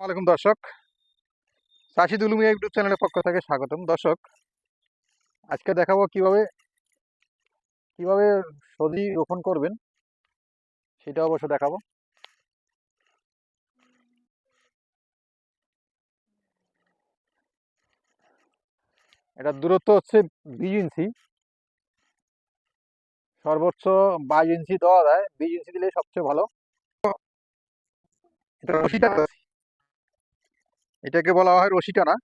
ওয়ালাইকুম দর্শক। চাষি দুলুমিয়া ইউটিউব চ্যানেলের পক্ষ থেকে স্বাগতম। দর্শক, আজকে দেখাবো কীভাবে কীভাবে সবজি রোপণ করবেন, সেটা অবশ্য দেখাবো। এটার দূরত্ব হচ্ছে বিশ ইঞ্চি। সর্বোচ্চ বাইশ ইঞ্চি দেওয়া যায়, বিশ ইঞ্চি দিলে সবচেয়ে ভালো। এটা এটাকে বলা হয় রশি টানা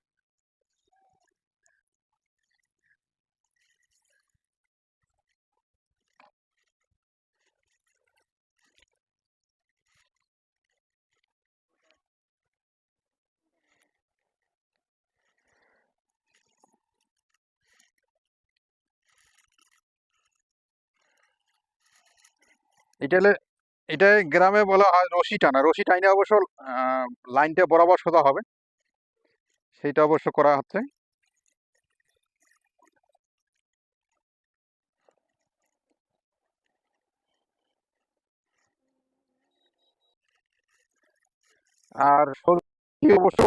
এটা এটা গ্রামে বলা হয় রশি টানা রশি টাইনে অবশ্য লাইনটা বরাবর সোজা হবে। সেইটা অবশ্য করা হচ্ছে। আর অবশ্য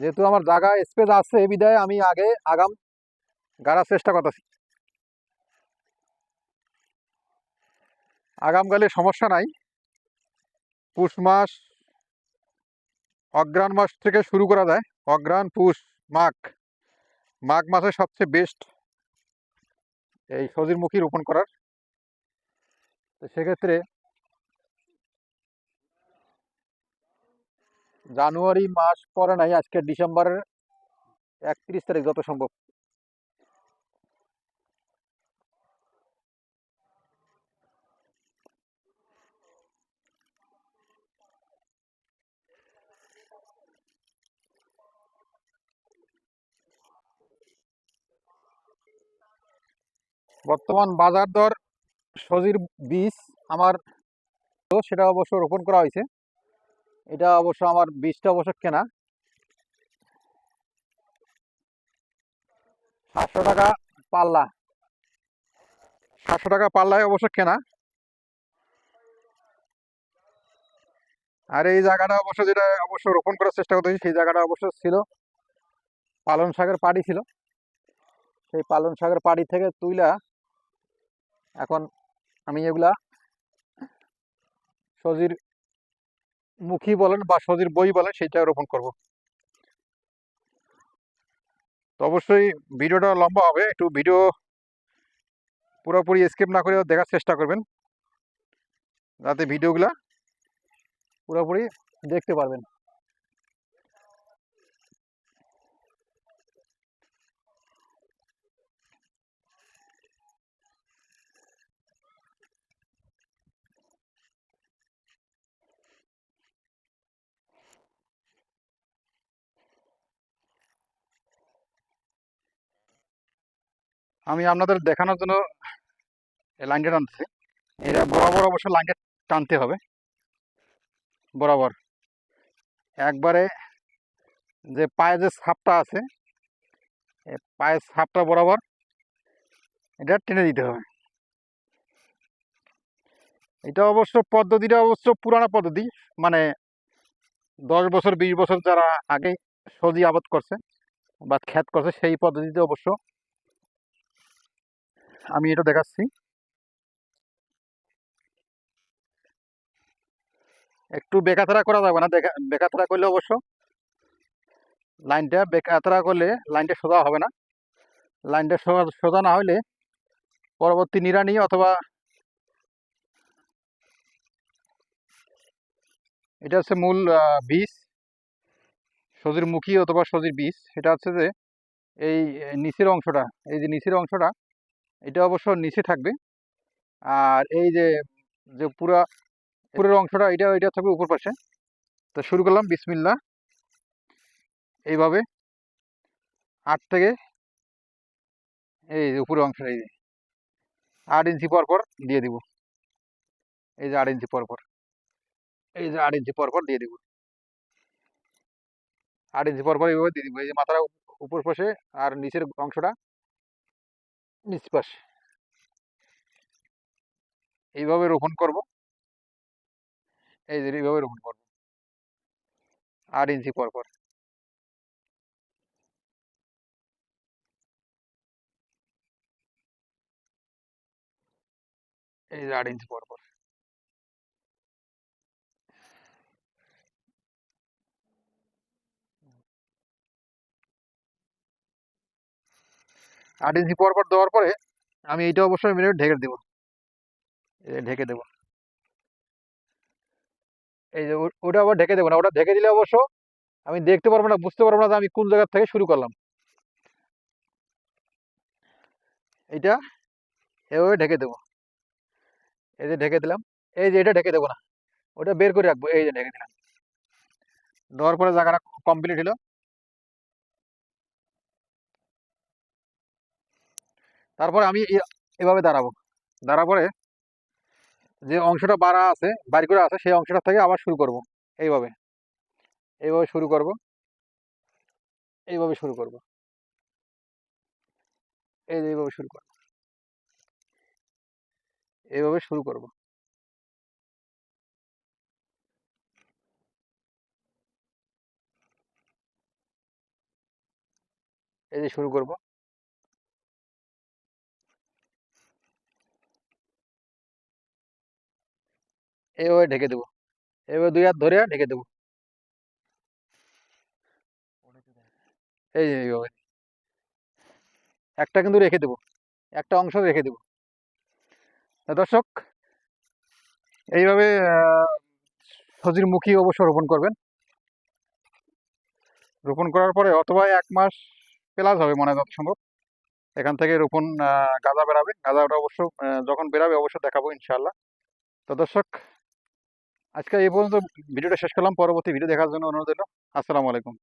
যেহেতু আমার জায়গা স্পেস আছে এ বিদায়, আমি আগে আগাম, গাড়ার চেষ্টা করতেছি। আগামকালে সমস্যা নাই। পুষ মাস অগ্রাণ মাস থেকে শুরু করা যায়। অগ্রাণ পুষ, মাঘ। মাঘ মাসে সবচেয়ে বেস্ট এই সজির মুখী রোপণ করার। তো সেক্ষেত্রে জানুয়ারি মাস পরে নাই, আজকে ডিসেম্বরের একত্রিশ তারিখ যত সম্ভব। বর্তমান বাজার দর সজির বীজ আমার, সেটা অবশ্য রোপণ করা হয়েছে। এটা অবশ্য আমার বীজটা অবশ্য কেনা। সাতশো টাকা পাল্লা। সাতশো টাকা পাল্লায় অবশ্য কেনা। আর এই জায়গাটা অবশ্য যেটা অবশ্য রোপণ করার চেষ্টা করতেছি সেই জায়গাটা অবশ্য ছিল। পালন শাকের পাড়ি ছিল। সেই পালন শাকের পাড়ি থেকে তুইলা এখন আমি এগুলা সজির মুখী বলেন বা সজির বই বলেন, সেইটা রোপণ করব। তো অবশ্যই ভিডিওটা লম্বা হবে, একটু ভিডিও পুরোপুরি স্কিপ না করে দেখার চেষ্টা করবেন। যাতে ভিডিওগুলা পুরোপুরি দেখতে পারবেন। আমি আপনাদের দেখানোর জন্য লাইনটা টানতেছি এটা বরাবর অবশ্য লাইনটা টানতে হবে। বরাবর। একবারে যে পায়ে যে ছাপটা আছে পায়ের ছাপটা বরাবর এটা টেনে দিতে হবে। এটা অবশ্য পদ্ধতিটা অবশ্য পুরানো পদ্ধতি মানে দশ বছর, বিশ বছর যারা আগে সবজি আবাদ করছে বা ক্ষেত করছে সেই পদ্ধতিতে অবশ্য আমি এটা দেখাচ্ছি। একটু বেকাতারা করা যাবে না বেকাতারা করলে অবশ্য লাইনটা বেকাতারা করলে লাইনটা সোজা হবে না। লাইনটা সোজা না হলে পরবর্তী নিড়ানি অথবা এটা হচ্ছে মূল বীজ, সজির মুখী অথবা সজির বীজ। এটা হচ্ছে যে এই নিচের অংশটা, এই যে নিচের অংশটা এটা অবশ্য নিচে থাকবে। আর এই যে যে পুরা উপরের অংশটা, এটা এটা থাকবে উপর পাশে। তো শুরু করলাম বিসমিল্লা এইভাবে আট থেকে এই যে উপরের অংশটা, এই যে আট ইঞ্চি পর পর দিয়ে দিব। এই যে আট ইঞ্চি পর পর, এই যে আট ইঞ্চি পরপর দিয়ে দিব। আট ইঞ্চি পরপর এইভাবে দিয়ে দিব। এই যে মাথাটা উপর পাশে আর নিচের অংশটা নিচ এইভাবে রোপণ করব। এই যে, এইভাবে রোপণ করব। আট ইঞ্চি পর পর। এই যে, আট ইঞ্চি পরপর আট ইঞ্চি পরপর দেওয়ার পরে আমি এইটা অবশ্যই মিনিট ঢেকে দেবো। ঢেকে দেবো। এই যে ওটা আবার ঢেকে দেবো না, ওটা ঢেকে দিলে অবশ্য আমি দেখতে পারব না, বুঝতে পারব না যে আমি কোন জায়গার থেকে শুরু করলাম। এইটা এভাবে ঢেকে দেবো। এই যে ঢেকে দিলাম, এই যে এটা ঢেকে দেবো না, ওটা বের করে রাখব, এই যে ঢেকে দিলাম। দেওয়ার পরে জায়গাটা কমপ্লিট হলো। তারপরে আমি এভাবে দাঁড়াবো। দাঁড়া পরে যে অংশটা বাড়া আছে বাড়ি করে আছে, সেই অংশটা থেকে আবার শুরু করব। এইভাবে। এইভাবে শুরু করব। এইভাবে শুরু করব। এই এইভাবে শুরু করব। এইভাবে শুরু করব। এই যে শুরু করব। এইভাবে ঢেকে দেবো। এইভাবে দুই হাত ধরে ঢেকে দেবো। এই এইভাবে। একটা কিন্তু রেখে দেবো। একটা অংশ রেখে দেবো। দর্শক, এইভাবে সজির মুখী অবশ্য রোপণ করবেন। রোপণ করার পরে অথবা এক মাস প্লাস হবে মনে হয় সম্ভব। এখান থেকে রোপণ গাঁজা বেরাবে গাঁজাটা অবশ্য যখন বেরাবে অবশ্য দেখাবো ইনশাল্লাহ তো দর্শক আজকে এই পর্যন্ত ভিডিওটা শেষ করলাম। পরবর্তী ভিডিও দেখার জন্য অনুরোধ রইল। আসসালামু আলাইকুম।